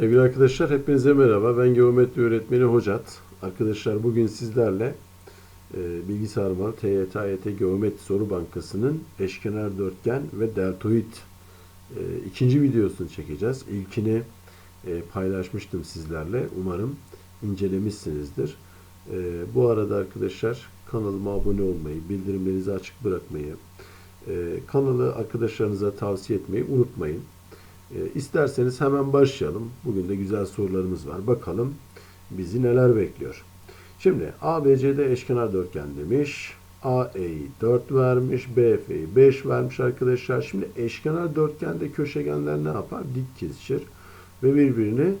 Sevgili arkadaşlar hepinize merhaba. Ben geometri öğretmeni Hocat. Arkadaşlar bugün sizlerle e, bilgisayar TYT AYT Geometri Soru Bankası'nın eşkenar dörtgen ve deltoid e, ikinci videosunu çekeceğiz. İlkini e, paylaşmıştım sizlerle. Umarım incelemişsinizdir. E, bu arada arkadaşlar kanalıma abone olmayı, bildirimlerinizi açık bırakmayı, e, kanalı arkadaşlarınıza tavsiye etmeyi unutmayın. E, isterseniz hemen başlayalım. Bugün de güzel sorularımız var. Bakalım bizi neler bekliyor. Şimdi ABCD eşkenar dörtgen demiş. AE'yi 4 vermiş. BF'yi 5 vermiş arkadaşlar. Şimdi eşkenar dörtgende köşegenler ne yapar? Dik kesişir ve birbirini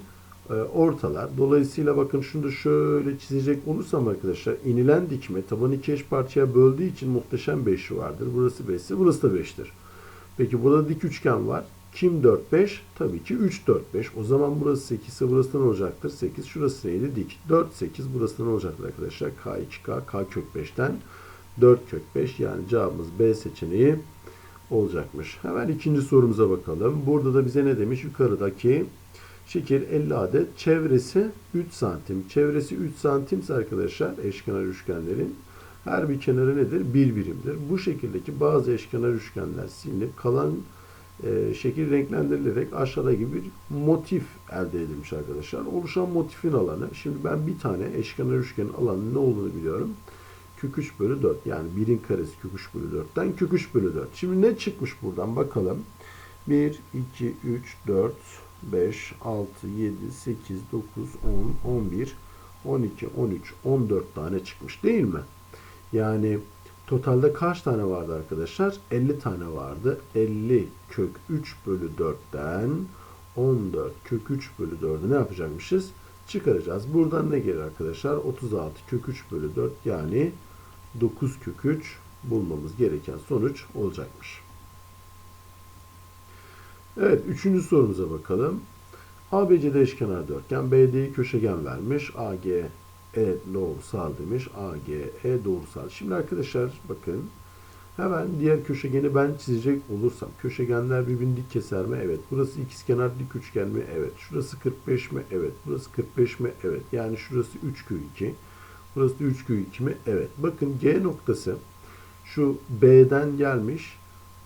e, ortalar. Dolayısıyla bakın şunu da şöyle çizecek olursam arkadaşlar inilen dikme tabanı iki eş parçaya böldüğü için muhteşem beşi vardır. Burası 5 ise burası da 5'tir. Peki burada dik üçgen var. Kim 4 5? Tabii ki 3 4 5. O zaman burası 8 ise burası ne olacaktır? 8. Şurası neydi? Dik. 4 8 burası ne olacaktır arkadaşlar? K 2K K kök 5'ten 4 kök 5 yani cevabımız B seçeneği olacakmış. Hemen ikinci sorumuza bakalım. Burada da bize ne demiş? Yukarıdaki şekil 50 adet. Çevresi 3 santim. Çevresi 3 santimse arkadaşlar eşkenar üçgenlerin her bir kenarı nedir? Bir birimdir. Bu şekildeki bazı eşkenar üçgenler silinip kalan e, şekil renklendirilerek aşağıda gibi bir motif elde edilmiş arkadaşlar. Oluşan motifin alanı. Şimdi ben bir tane eşkenar üçgenin alanının ne olduğunu biliyorum. Kök 3 bölü 4 yani 1'in karesi kök 3 bölü 4'ten kök 3 bölü 4. Şimdi ne çıkmış buradan bakalım. 1, 2, 3, 4, 5, 6, 7, 8, 9, 10, 11, 12, 13, 14 tane çıkmış değil mi? Yani totalde kaç tane vardı arkadaşlar? 50 tane vardı. 50 kök 3 bölü 4'ten 14 kök 3 bölü 4'ü ne yapacakmışız? Çıkaracağız. Buradan ne gelir arkadaşlar? 36 kök 3 bölü 4 yani 9 kök 3 bulmamız gereken sonuç olacakmış. Evet, üçüncü sorumuza bakalım. ABCD eşkenar dörtgen, BD'yi köşegen vermiş. AG E doğrusal demiş. AG E doğrusal. Şimdi arkadaşlar bakın. Hemen diğer köşegeni ben çizecek olursam. Köşegenler birbirini dik keser mi? Evet. Burası ikizkenar dik üçgen mi? Evet. Şurası 45 mi? Evet. Burası 45 mi? Evet. Yani şurası 3 kök 2. Burası da 3 kök 2 mi? Evet. Bakın G noktası şu B'den gelmiş.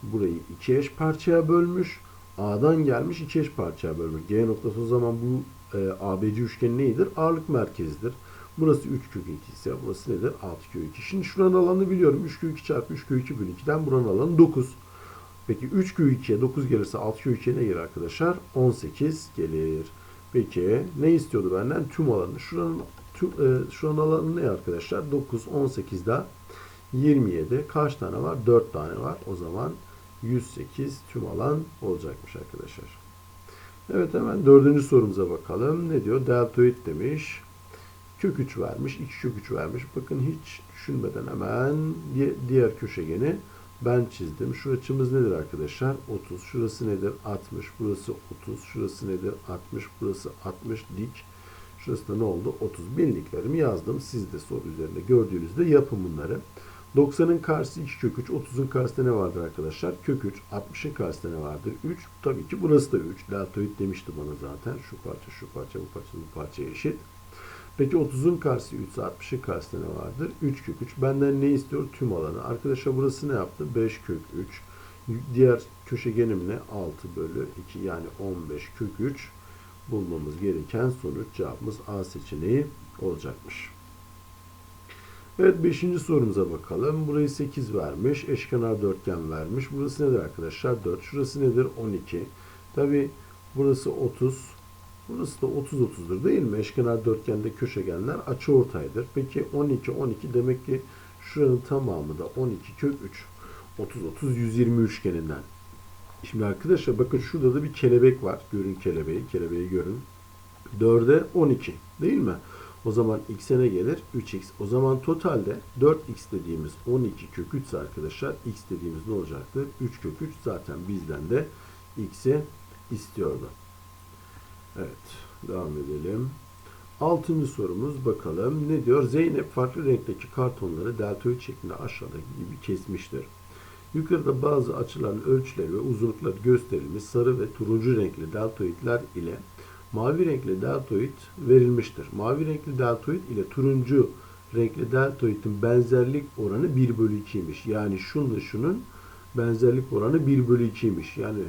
Burayı iki eş parçaya bölmüş. A'dan gelmiş iki eş parçaya bölmüş. G noktası o zaman bu e, ABC üçgeni neydir? Ağırlık merkezidir. Burası 3 kök 2 ise burası nedir? 6 kök 2. Şimdi şuranın alanını biliyorum. 3 kök 2 çarpı 3 kök 2 bölü 2'den buranın alanı 9. Peki 3 kök 2'ye 9 gelirse 6 kök 2'ye ne gelir arkadaşlar? 18 gelir. Peki ne istiyordu benden? Tüm alanı. Şuranın, tüm, e, şuranın alanı ne arkadaşlar? 9, 18 daha 27. Kaç tane var? 4 tane var. O zaman 108 tüm alan olacakmış arkadaşlar. Evet hemen dördüncü sorumuza bakalım. Ne diyor? Deltoid demiş. Kök 3 vermiş. 2 kök 3 vermiş. Bakın hiç düşünmeden hemen diğer köşegeni ben çizdim. Şu açımız nedir arkadaşlar? 30. Şurası nedir? 60. Burası 30. Şurası nedir? 60. Burası 60 dik. Şurası da ne oldu? 30. Bildiklerimi yazdım. Siz de soru üzerinde gördüğünüzde yapın bunları. 90'ın karşısı 2 kök 3. 30'un karşısında ne vardır arkadaşlar? Kök 3. 60'ın karşısında ne vardır? 3. Tabii ki burası da 3. Deltoid demişti bana zaten. Şu parça, şu parça, bu parça, bu parça eşit. Peki 30'un karşısı 3 ise 60'ın karşısında ne vardır? 3 kök 3. Benden ne istiyor? Tüm alanı. Arkadaşlar burası ne yaptı? 5 kök 3. Diğer köşegenim ne? 6 bölü 2 yani 15 kök 3 bulmamız gereken sonuç cevabımız A seçeneği olacakmış. Evet 5. sorumuza bakalım. Burayı 8 vermiş. Eşkenar dörtgen vermiş. Burası nedir arkadaşlar? 4. Şurası nedir? 12. Tabi burası 30. Burası da 30 30'dur değil mi? Eşkenar dörtgende köşegenler açıortaydır. Peki 12 12 demek ki şuranın tamamı da 12 kök 3. 30 30 120 üçgeninden. Şimdi arkadaşlar bakın şurada da bir kelebek var. Görün kelebeği. Kelebeği görün. 4'e 12 değil mi? O zaman x'e gelir? 3x. O zaman totalde 4x dediğimiz 12 kök 3 ise arkadaşlar x dediğimiz ne olacaktır? 3 kök 3 zaten bizden de x'i istiyordu. Evet. Devam edelim. Altıncı sorumuz bakalım. Ne diyor? Zeynep farklı renkteki kartonları deltoid şeklinde aşağıdaki gibi kesmiştir. Yukarıda bazı açıların ölçüleri ve uzunlukları gösterilmiş sarı ve turuncu renkli deltoidler ile mavi renkli deltoid verilmiştir. Mavi renkli deltoid ile turuncu renkli deltoidin benzerlik oranı 1 bölü 2'ymiş. Yani şunla şunun benzerlik oranı 1 bölü 2'ymiş. Yani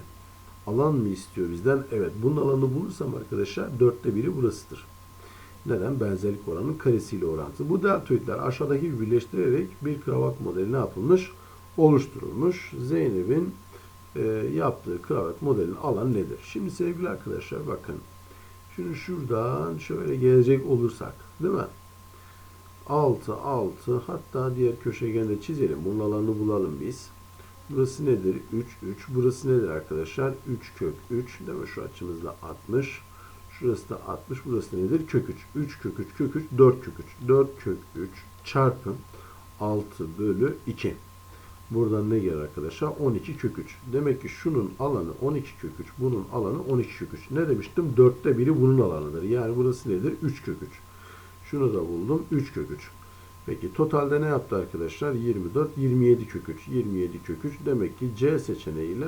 alan mı istiyor bizden? Evet. Bunun alanını bulursam arkadaşlar dörtte biri burasıdır. Neden? Benzerlik oranının karesiyle orantılı. Bu deltoidler aşağıdaki birleştirerek bir kravat modeli ne yapılmış? Oluşturulmuş. Zeynep'in e, yaptığı kravat modelinin alan nedir? Şimdi sevgili arkadaşlar bakın. Şimdi şuradan şöyle gelecek olursak değil mi? 6, 6 hatta diğer köşegeni de çizelim. Bunun alanını bulalım biz. Burası nedir? 3, 3. Burası nedir arkadaşlar? 3 kök 3. Değil mi? Şu açımızda 60. Şurası da 60. Burası nedir? Kök 3. 3 kök 3 kök 3 4 kök 3. 4 kök 3 çarpı 6 bölü 2. Buradan ne gelir arkadaşlar? 12 kök 3. Demek ki şunun alanı 12 kök 3. Bunun alanı 12 kök 3. Ne demiştim? 4'te biri bunun alanıdır. Yani burası nedir? 3 kök 3. Şunu da buldum. 3 kök 3. Peki totalde ne yaptı arkadaşlar? 24, 27 kök 3. 27 kök 3. Demek ki C seçeneği ile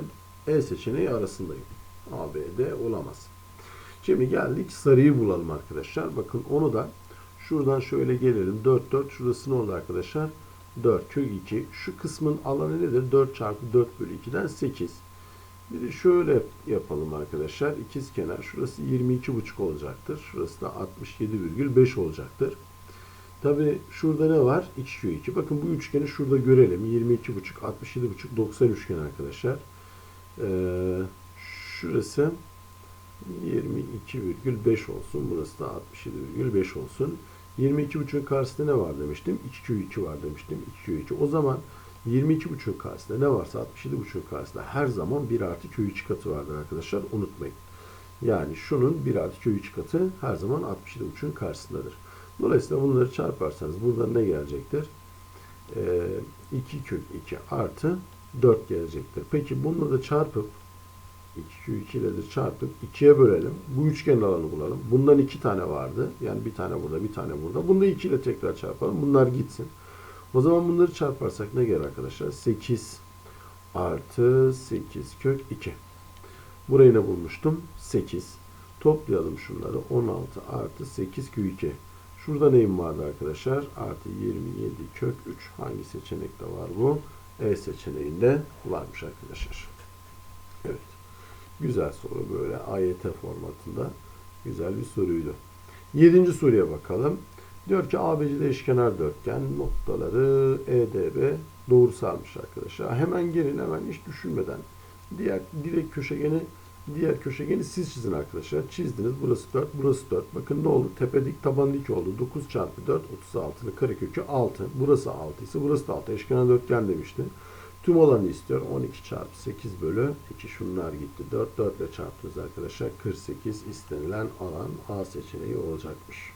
E seçeneği arasındayım. A, B, D olamaz. Şimdi geldik sarıyı bulalım arkadaşlar. Bakın onu da şuradan şöyle gelelim. 4, 4. Şurası ne oldu arkadaşlar? 4 kök 2. Şu kısmın alanı nedir? 4 çarpı 4 bölü 2'den 8. Bir de şöyle yapalım arkadaşlar. İkiz kenar. Şurası 22,5 olacaktır. Şurası da 67,5 olacaktır. Tabi şurada ne var? 2 kök 2. Bakın bu üçgeni şurada görelim. 22,5, 67,5, 90 üçgen arkadaşlar. Ee, şurası 22,5 olsun. Burası da 67,5 olsun. 22,5'ün karşısında ne var demiştim? 2 kök 2 var demiştim. 2 kök 2. O zaman 22,5'ün karşısında ne varsa 67,5'ün karşısında her zaman 1 artı kök 3 katı vardır arkadaşlar. Unutmayın. Yani şunun 1 artı kök 3 katı her zaman 67,5'ün karşısındadır. Dolayısıyla bunları çarparsanız buradan ne gelecektir? Ee, 2 kök 2 artı 4 gelecektir. Peki bununla da çarpıp 2 kök 2 ile de çarpıp 2'ye bölelim. Bu üçgenin alanı bulalım. Bundan 2 tane vardı. Yani bir tane burada, bir tane burada. Bunu da 2 ile tekrar çarpalım. Bunlar gitsin. O zaman bunları çarparsak ne gelir arkadaşlar? 8 artı 8 kök 2. Burayı ne bulmuştum? 8. Toplayalım şunları. 16 artı 8 kök 2. Şurada neyim vardı arkadaşlar? Artı 27 kök 3. Hangi seçenekte var bu? E seçeneğinde varmış arkadaşlar. Evet. Güzel soru böyle AYT formatında. Güzel bir soruydu. Yedinci soruya bakalım. Diyor ki ABCD eşkenar dörtgen noktaları EDB doğrusalmış arkadaşlar. Hemen gelin hemen hiç düşünmeden diğer direkt köşegeni diğer köşegeni siz çizin arkadaşlar. Çizdiniz. Burası 4, burası 4. Bakın ne oldu? Tepe dik, taban dik oldu. 9 çarpı 4, 36'nın karekökü 6. Burası 6 ise burası da 6. Eşkenar dörtgen demişti. Tüm alanı istiyor. 12 çarpı 8 bölü 2 şunlar gitti. 4, 4 ile çarptınız arkadaşlar. 48 istenilen alan A seçeneği olacakmış.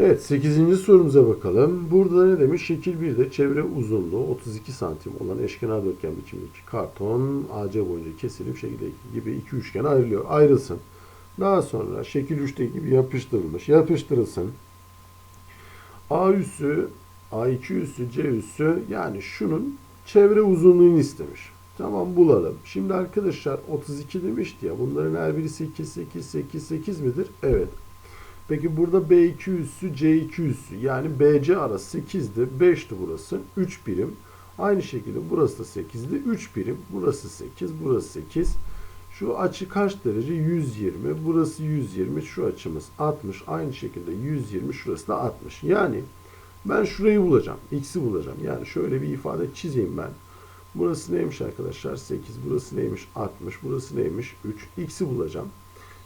Evet 8. sorumuza bakalım. Burada ne demiş? Şekil 1'de çevre uzunluğu 32 santim olan eşkenar dörtgen biçimindeki karton AC boyunca kesilip şekildeki gibi iki üçgen ayrılıyor. Ayrılsın. Daha sonra şekil 3'teki gibi yapıştırılmış. Yapıştırılsın. A üssü, A2 üssü, C üssü yani şunun çevre uzunluğunu istemiş. Tamam bulalım. Şimdi arkadaşlar 32 demişti ya. Bunların her biri 8, 8, 8, 8 midir? Evet. Peki burada B2 üssü, C2 üssü yani BC arası 8'di. 5'ti burası. 3 birim. Aynı şekilde burası da 8'di. 3 birim. Burası 8, burası 8. Şu açı kaç derece? 120. Burası 120. Şu açımız 60. Aynı şekilde 120. Şurası da 60. Yani ben şurayı bulacağım. X'i bulacağım. Yani şöyle bir ifade çizeyim ben. Burası neymiş arkadaşlar? 8. Burası neymiş? 60. Burası neymiş? 3. X'i bulacağım.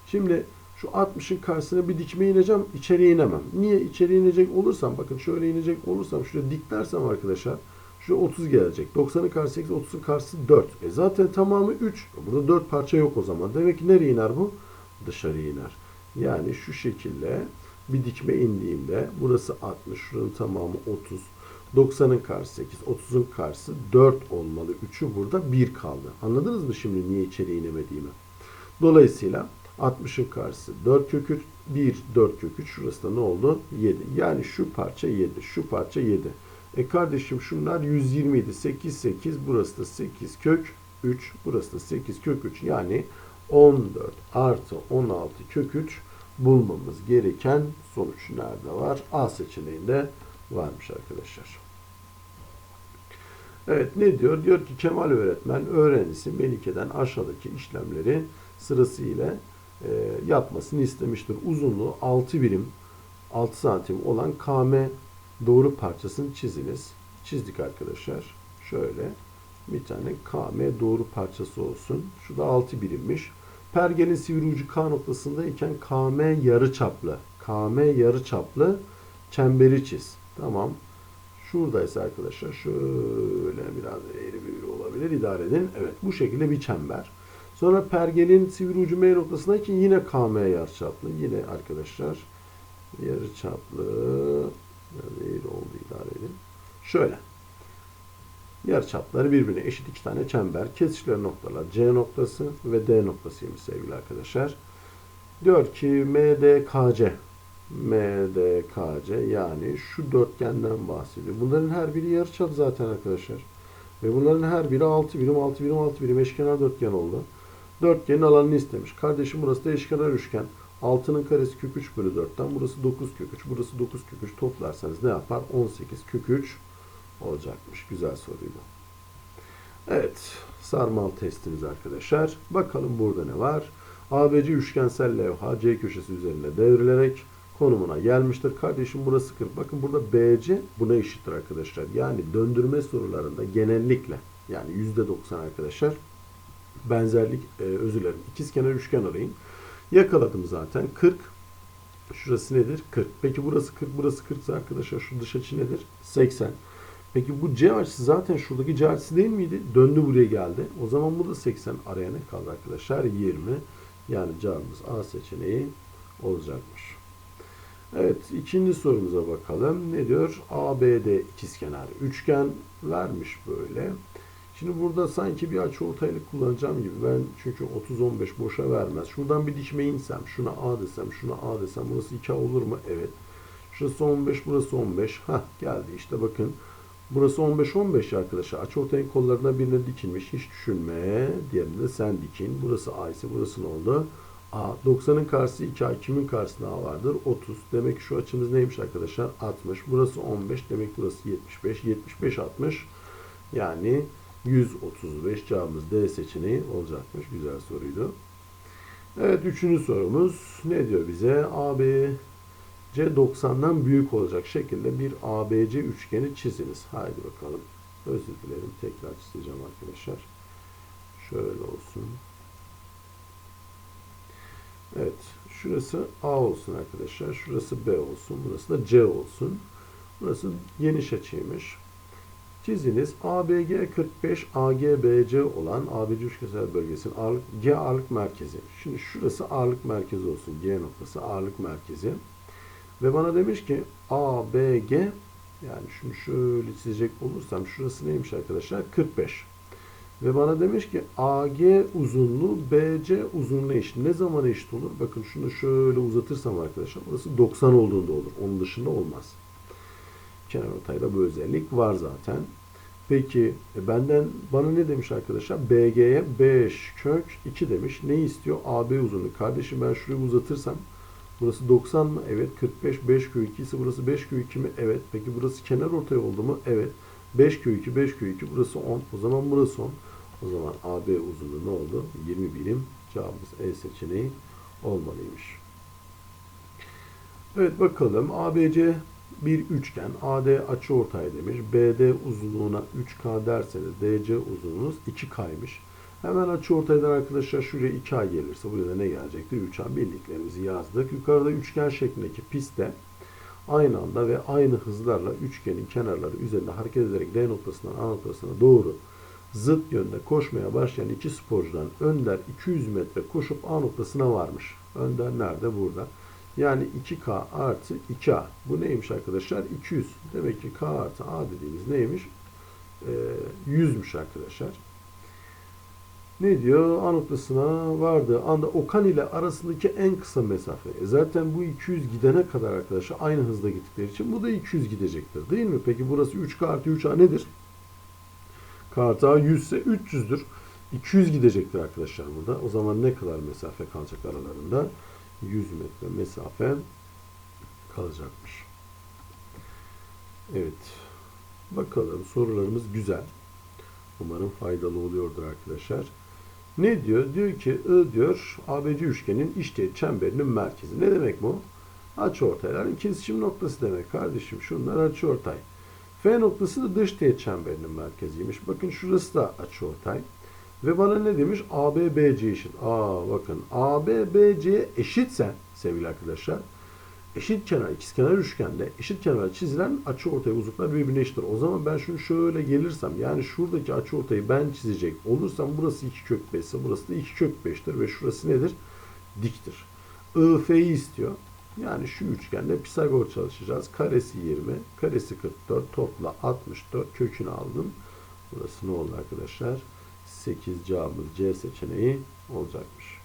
Şimdi şu 60'ın karşısına bir dikme ineceğim. içeriye inemem. Niye? İçeri inecek olursam bakın şöyle inecek olursam şuraya diklersem arkadaşlar şuraya 30 gelecek. 90'ın karşısı 8, 30'un karşısı 4. E zaten tamamı 3. Burada 4 parça yok o zaman. Demek ki nereye iner bu? Dışarıya iner. Yani şu şekilde bir dikme indiğimde burası 60. Şuranın tamamı 30. 90'ın karşısı 8, 30'un karşısı 4 olmalı. 3'ü burada 1 kaldı. Anladınız mı şimdi niye içeri inemediğimi? Dolayısıyla 60'ın karşısı 4 kök 3, 1 4 kök 3 şurası da ne oldu? 7. Yani şu parça 7, şu parça 7. E kardeşim şunlar 120 idi. 8 8 burası da 8 kök 3, burası da 8 kök 3. Yani 14 artı 16 kök 3 bulmamız gereken sonuç nerede var? A seçeneğinde varmış arkadaşlar. Evet ne diyor? Diyor ki Kemal öğretmen öğrencisi Melike'den aşağıdaki işlemleri sırasıyla e, yapmasını istemiştir. Uzunluğu 6 birim 6 santim olan KM doğru parçasını çiziniz. Çizdik arkadaşlar. Şöyle bir tane KM doğru parçası olsun. Şu da 6 birimmiş. Pergelin sivri ucu K noktasındayken KM yarı çaplı. KM yarı çaplı çemberi çiz. Tamam. Şuradaysa arkadaşlar şöyle biraz eğri büğrü olabilir. idare edin. Evet bu şekilde bir çember. Sonra pergelin sivri ucu M noktasındayken yine KM yarı çaplı. Yine arkadaşlar yarı çaplı biraz eğri oldu idare edin. Şöyle. Yarı çapları birbirine eşit iki tane çember. Kesişler noktalar C noktası ve D noktasıymış sevgili arkadaşlar. Diyor ki MDKC MDKC yani şu dörtgenden bahsediyor. Bunların her biri yarıçap zaten arkadaşlar. Ve bunların her biri 6 birim 6 birim 6 birim eşkenar dörtgen oldu. Dörtgenin alanını istemiş. Kardeşim burası da üçgen. 6'nın karesi kök 3 bölü 4'ten burası 9 kök 3. Burası 9 kök 3 toplarsanız ne yapar? 18 kök 3 olacakmış. Güzel soruydu. Evet. Sarmal testimiz arkadaşlar. Bakalım burada ne var? ABC üçgensel levha C köşesi üzerine devrilerek konumuna gelmiştir. Kardeşim burası 40. Bakın burada BC buna eşittir arkadaşlar. Yani döndürme sorularında genellikle yani %90 arkadaşlar benzerlik e, özür dilerim. İkizkenar üçgen arayın. Yakaladım zaten. 40 Şurası nedir? 40. Peki burası 40, burası 40 ise arkadaşlar şu dış açı nedir? 80. Peki bu C açısı zaten şuradaki C açısı değil miydi? Döndü buraya geldi. O zaman bu da 80 araya ne kaldı arkadaşlar? 20. Yani cevabımız A seçeneği olacakmış. Evet ikinci sorumuza bakalım. Ne diyor? ABD ikizkenar üçgen vermiş böyle. Şimdi burada sanki bir açı ortaylık kullanacağım gibi. Ben çünkü 30-15 boşa vermez. Şuradan bir dikme insem, şuna A desem, şuna A desem burası 2A olur mu? Evet. Şurası 15, burası 15. Hah geldi işte bakın. Burası 15-15 arkadaşlar. Açı ortayın kollarına birine dikilmiş. Hiç düşünme. Diğerinde sen dikin. Burası A ise burası ne oldu? A. 90'ın karşısı 2A. Kimin karşısında A vardır? 30. Demek ki şu açımız neymiş arkadaşlar? 60. Burası 15. Demek burası 75. 75 60. Yani 135 cevabımız D seçeneği olacakmış. Güzel soruydu. Evet üçüncü sorumuz ne diyor bize? AB C 90'dan büyük olacak şekilde bir ABC üçgeni çiziniz. Haydi bakalım. Özür dilerim. Tekrar çizeceğim arkadaşlar. Şöyle olsun. Evet. Şurası A olsun arkadaşlar. Şurası B olsun. Burası da C olsun. Burası geniş açıymış. Çiziniz ABG 45 AGBC olan ABC üçgensel bölgesinin ağırlık, G ağırlık merkezi. Şimdi şurası ağırlık merkezi olsun. G noktası ağırlık merkezi. Ve bana demiş ki ABG yani şunu şöyle çizecek olursam şurası neymiş arkadaşlar? 45. Ve bana demiş ki AG uzunluğu BC uzunluğuna eşit. Ne zaman eşit olur? Bakın şunu şöyle uzatırsam arkadaşlar burası 90 olduğunda olur. Onun dışında olmaz. Kenar ortayda bu özellik var zaten. Peki e, benden bana ne demiş arkadaşlar? BG'ye 5 kök 2 demiş. Ne istiyor? AB uzunluğu. Kardeşim ben şurayı uzatırsam burası 90 mı? Evet. 45 5 kök 2 ise burası 5 kök 2 mi? Evet. Peki burası kenar ortay oldu mu? Evet. 5 kök 2 5 kök 2 burası 10. O zaman burası 10. O zaman AB uzunluğu ne oldu? 20 birim. Cevabımız E seçeneği olmalıymış. Evet bakalım. ABC bir üçgen AD açıortay demiş. BD uzunluğuna 3K derseniz DC uzunluğunuz 2K'ymış. Hemen açıortaydan arkadaşlar şuraya 2A gelirse buraya da ne gelecektir? 3A bildiklerimizi yazdık. Yukarıda üçgen şeklindeki pistte aynı anda ve aynı hızlarla üçgenin kenarları üzerinde hareket ederek D noktasından A noktasına doğru zıt yönde koşmaya başlayan iki sporcudan Önder 200 metre koşup A noktasına varmış. Önder nerede? Burada. Yani 2K artı 2A. Bu neymiş arkadaşlar? 200. Demek ki K artı A dediğimiz neymiş? Ee, 100'müş arkadaşlar. Ne diyor? A noktasına vardığı anda Okan ile arasındaki en kısa mesafe. E zaten bu 200 gidene kadar arkadaşlar aynı hızda gittikleri için bu da 200 gidecektir. Değil mi? Peki burası 3K artı 3A nedir? K artı A 100 ise 300'dür. 200 gidecektir arkadaşlar burada. O zaman ne kadar mesafe kalacak aralarında? 100 metre mesafe kalacakmış. Evet. Bakalım sorularımız güzel. Umarım faydalı oluyordur arkadaşlar. Ne diyor? Diyor ki I diyor ABC üçgenin işteğet çemberinin merkezi. Ne demek bu? Açıortayların kesişim noktası demek kardeşim. Şunlar açıortay. F noktası da dış teğet çemberinin merkeziymiş. Bakın şurası da açıortay. Ve bana ne demiş? AB BC eşit. Aa bakın AB BC eşitse sevgili arkadaşlar eşit kenar ikizkenar üçgende eşit kenar çizilen açı ortaya uzunluklar birbirine eşittir. O zaman ben şunu şöyle gelirsem yani şuradaki açı ortayı ben çizecek olursam burası 2 kök 5 ise burası da 2 kök 5'tir ve şurası nedir? Diktir. IF'yi istiyor. Yani şu üçgende Pisagor çalışacağız. Karesi 20, karesi 44, topla 64 kökünü aldım. Burası ne oldu arkadaşlar? 8 cevabımız C seçeneği olacakmış.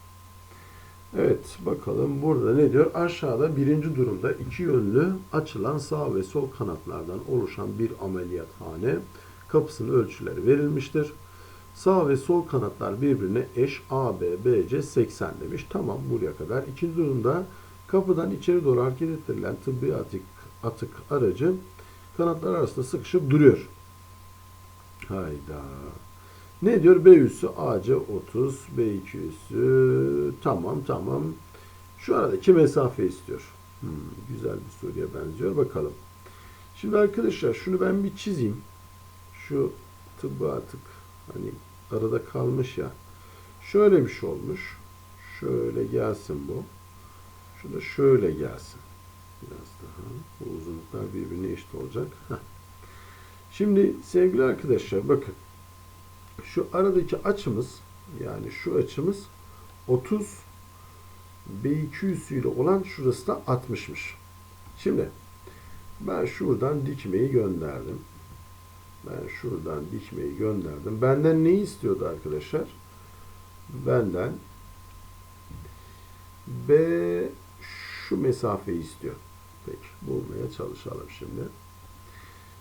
Evet bakalım burada ne diyor? Aşağıda birinci durumda iki yönlü açılan sağ ve sol kanatlardan oluşan bir ameliyathane kapısının ölçüleri verilmiştir. Sağ ve sol kanatlar birbirine eş A, B, B, C 80 demiş. Tamam buraya kadar. İkinci durumda kapıdan içeri doğru hareket ettirilen tıbbi atık, atık aracı kanatlar arasında sıkışıp duruyor. Hayda. Ne diyor? B üssü AC 30, B2 üssü tamam tamam. Şu aradaki mesafe istiyor. Hmm, güzel bir soruya benziyor. Bakalım. Şimdi arkadaşlar şunu ben bir çizeyim. Şu tıbbı artık hani arada kalmış ya. Şöyle bir şey olmuş. Şöyle gelsin bu. Şu da şöyle gelsin. Biraz daha. Bu uzunluklar birbirine eşit olacak. Heh. Şimdi sevgili arkadaşlar bakın. Şu aradaki açımız yani şu açımız 30 B2 üssüyle olan şurası da 60'mış. Şimdi ben şuradan dikmeyi gönderdim. Ben şuradan dikmeyi gönderdim. Benden ne istiyordu arkadaşlar? Benden B şu mesafeyi istiyor. Peki bulmaya çalışalım şimdi.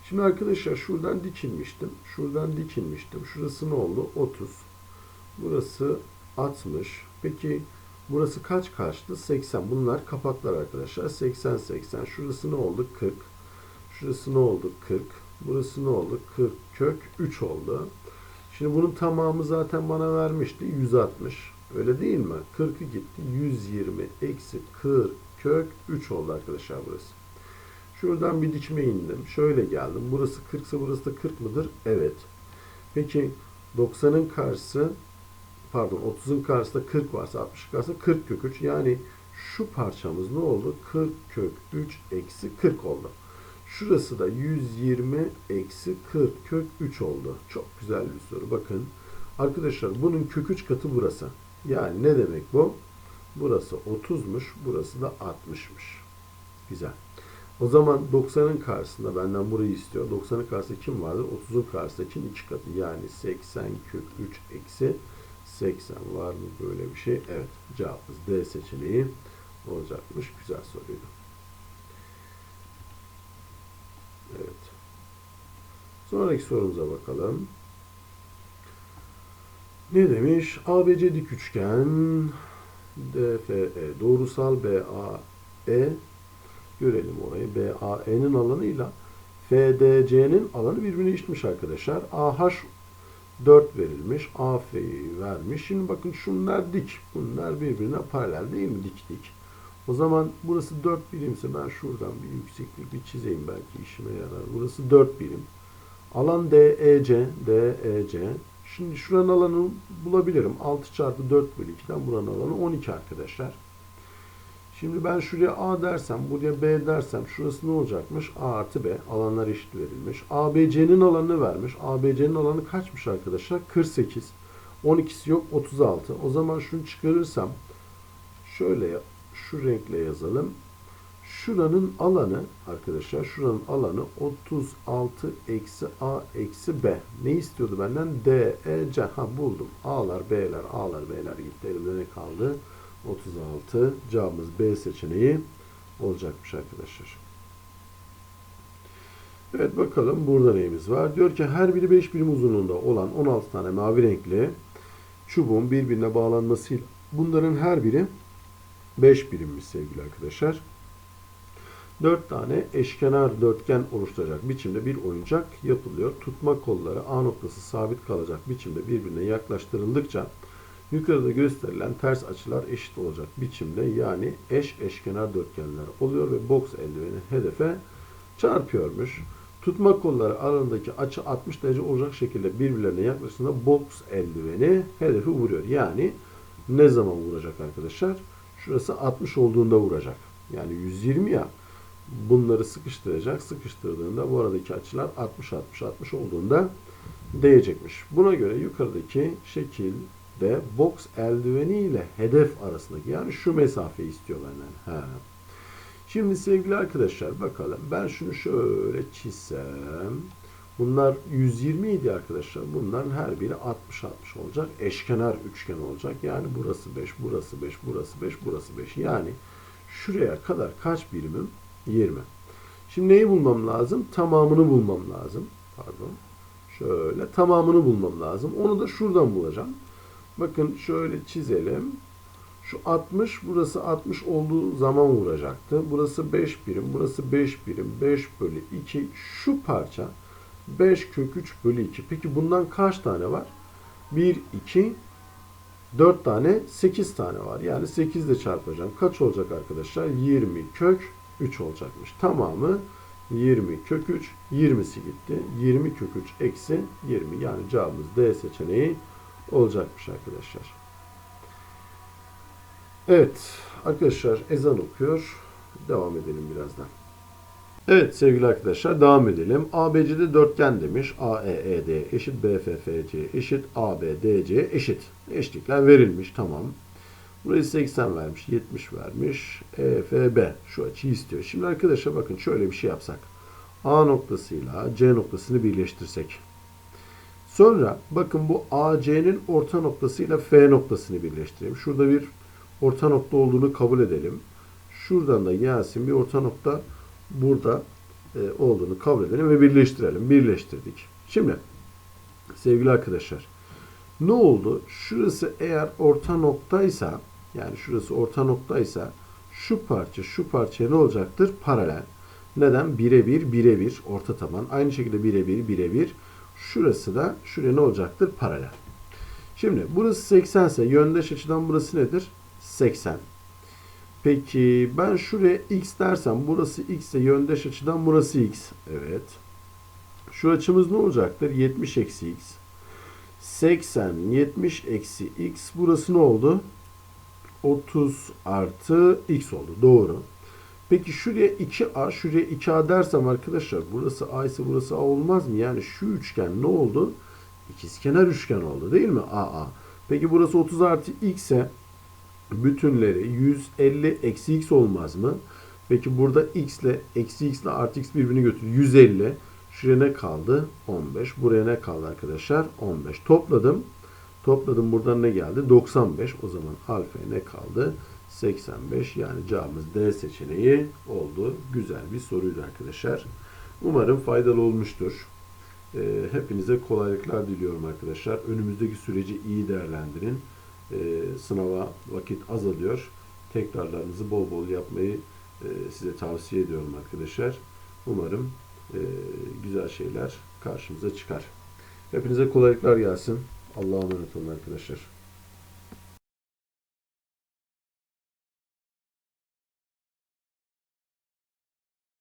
Şimdi arkadaşlar şuradan dikilmiştim. Şuradan dikilmiştim. Şurası ne oldu? 30. Burası 60. Peki burası kaç kaçtı? 80. Bunlar kapaklar arkadaşlar. 80 80. Şurası ne oldu? 40. Şurası ne oldu? 40. Burası ne oldu? 40 kök 3 oldu. Şimdi bunun tamamı zaten bana vermişti. 160. Öyle değil mi? 40'ı gitti. 120 eksi 40 kök 3 oldu arkadaşlar burası. Şuradan bir dikme indim. Şöyle geldim. Burası 40 ise burası da 40 mıdır? Evet. Peki 90'ın karşısı pardon 30'un karşısında 40 varsa 60 karşısında 40 kök 3. Yani şu parçamız ne oldu? 40 kök 3 eksi 40 oldu. Şurası da 120 eksi 40 kök 3 oldu. Çok güzel bir soru. Bakın arkadaşlar bunun kök 3 katı burası. Yani ne demek bu? Burası 30'muş. Burası da 60'mış. Güzel. O zaman 90'ın karşısında benden burayı istiyor. 90'ın karşısında kim vardır? 30'un karşısındakinin iki katı. Yani 80 kök 3 eksi 80 var mı böyle bir şey? Evet. Cevabımız D seçeneği olacakmış. Güzel soruydu. Evet. Sonraki sorumuza bakalım. Ne demiş? ABC dik üçgen DFE doğrusal BAE görelim orayı. BAE'nin alanıyla FDC'nin alanı birbirine eşitmiş arkadaşlar. AH 4 verilmiş. AF'yi vermiş. Şimdi bakın şunlar dik. Bunlar birbirine paralel değil mi? Dik dik. O zaman burası 4 birimse ben şuradan bir yükseklik bir çizeyim belki işime yarar. Burası 4 birim. Alan DEC, DEC. Şimdi şuranın alanını bulabilirim. 6 çarpı 4 bölü 2'den buranın alanı 12 arkadaşlar. Şimdi ben şuraya A dersem, buraya B dersem şurası ne olacakmış? A artı B. Alanlar eşit verilmiş. ABC'nin alanını vermiş. ABC'nin alanı kaçmış arkadaşlar? 48. 12'si yok 36. O zaman şunu çıkarırsam şöyle şu renkle yazalım. Şuranın alanı arkadaşlar şuranın alanı 36 eksi A eksi B. Ne istiyordu benden? D, E, C. Ha buldum. A'lar, B'ler, A'lar, B'ler gitti. Elimde ne kaldı? 36. Cevabımız B seçeneği olacakmış arkadaşlar. Evet bakalım burada neyimiz var? Diyor ki her biri 5 birim uzunluğunda olan 16 tane mavi renkli çubuğun birbirine bağlanmasıyla bunların her biri 5 birimmiş sevgili arkadaşlar. 4 tane eşkenar dörtgen oluşturacak biçimde bir oyuncak yapılıyor. Tutma kolları A noktası sabit kalacak biçimde birbirine yaklaştırıldıkça yukarıda gösterilen ters açılar eşit olacak biçimde yani eş eşkenar dörtgenler oluyor ve boks eldiveni hedefe çarpıyormuş. Tutma kolları arasındaki açı 60 derece olacak şekilde birbirlerine yaklaştığında boks eldiveni hedefi vuruyor. Yani ne zaman vuracak arkadaşlar? Şurası 60 olduğunda vuracak. Yani 120 ya bunları sıkıştıracak. Sıkıştırdığında bu aradaki açılar 60 60 60 olduğunda değecekmiş. Buna göre yukarıdaki şekilde boks eldiveni ile hedef arasındaki yani şu mesafeyi istiyor benden. He. Şimdi sevgili arkadaşlar bakalım ben şunu şöyle çizsem bunlar 120 idi arkadaşlar. Bunların her biri 60 60 olacak. Eşkenar üçgen olacak. Yani burası 5, burası 5, burası 5, burası 5. Yani şuraya kadar kaç birimim? 20. Şimdi neyi bulmam lazım? Tamamını bulmam lazım. Pardon. Şöyle tamamını bulmam lazım. Onu da şuradan bulacağım. Bakın şöyle çizelim. Şu 60, burası 60 olduğu zaman vuracaktı. Burası 5 birim, burası 5 birim. 5 bölü 2. Şu parça 5 kök 3 bölü 2. Peki bundan kaç tane var? 1, 2, 4 tane, 8 tane var. Yani 8 ile çarpacağım. Kaç olacak arkadaşlar? 20 kök 3 olacakmış. Tamamı 20 kök 3, 20'si gitti. 20 kök 3 eksi 20. Yani cevabımız D seçeneği olacakmış arkadaşlar. Evet arkadaşlar ezan okuyor. Devam edelim birazdan. Evet sevgili arkadaşlar devam edelim. ABC'de dörtgen demiş. AEED eşit BFFC eşit ABDC eşit. Eşlikler verilmiş tamam. Burayı 80 vermiş, 70 vermiş. EFB şu açıyı istiyor. Şimdi arkadaşlar bakın şöyle bir şey yapsak. A noktasıyla C noktasını birleştirsek. Sonra bakın bu AC'nin orta noktasıyla F noktasını birleştirelim. Şurada bir orta nokta olduğunu kabul edelim. Şuradan da gelsin bir orta nokta burada e, olduğunu kabul edelim ve birleştirelim. Birleştirdik. Şimdi sevgili arkadaşlar ne oldu? Şurası eğer orta noktaysa yani şurası orta noktaysa şu parça şu parçaya ne olacaktır? Paralel. Neden? Birebir birebir orta taban. Aynı şekilde birebir birebir. Şurası da şuraya ne olacaktır? Paralel. Şimdi burası 80 ise yöndeş açıdan burası nedir? 80. Peki ben şuraya x dersem burası x ise yöndeş açıdan burası x. Evet. Şu açımız ne olacaktır? 70 eksi x. 80, 70 eksi x. Burası ne oldu? 30 artı x oldu. Doğru. Peki şuraya 2a, şuraya 2a dersem arkadaşlar burası a ise burası a olmaz mı? Yani şu üçgen ne oldu? İkizkenar üçgen oldu değil mi? AA. Peki burası 30 artı x ise bütünleri 150 eksi x olmaz mı? Peki burada x ile eksi x ile artı x birbirini götür. 150. Şuraya ne kaldı? 15. Buraya ne kaldı arkadaşlar? 15. Topladım. Topladım buradan ne geldi? 95. O zaman alfa ne kaldı? 85. Yani cevabımız D seçeneği oldu. Güzel bir soruydu arkadaşlar. Umarım faydalı olmuştur. Ee, hepinize kolaylıklar diliyorum arkadaşlar. Önümüzdeki süreci iyi değerlendirin. Ee, sınava vakit azalıyor. Tekrarlarınızı bol bol yapmayı e, size tavsiye ediyorum arkadaşlar. Umarım e, güzel şeyler karşımıza çıkar. Hepinize kolaylıklar gelsin. Allah'a emanet olun arkadaşlar.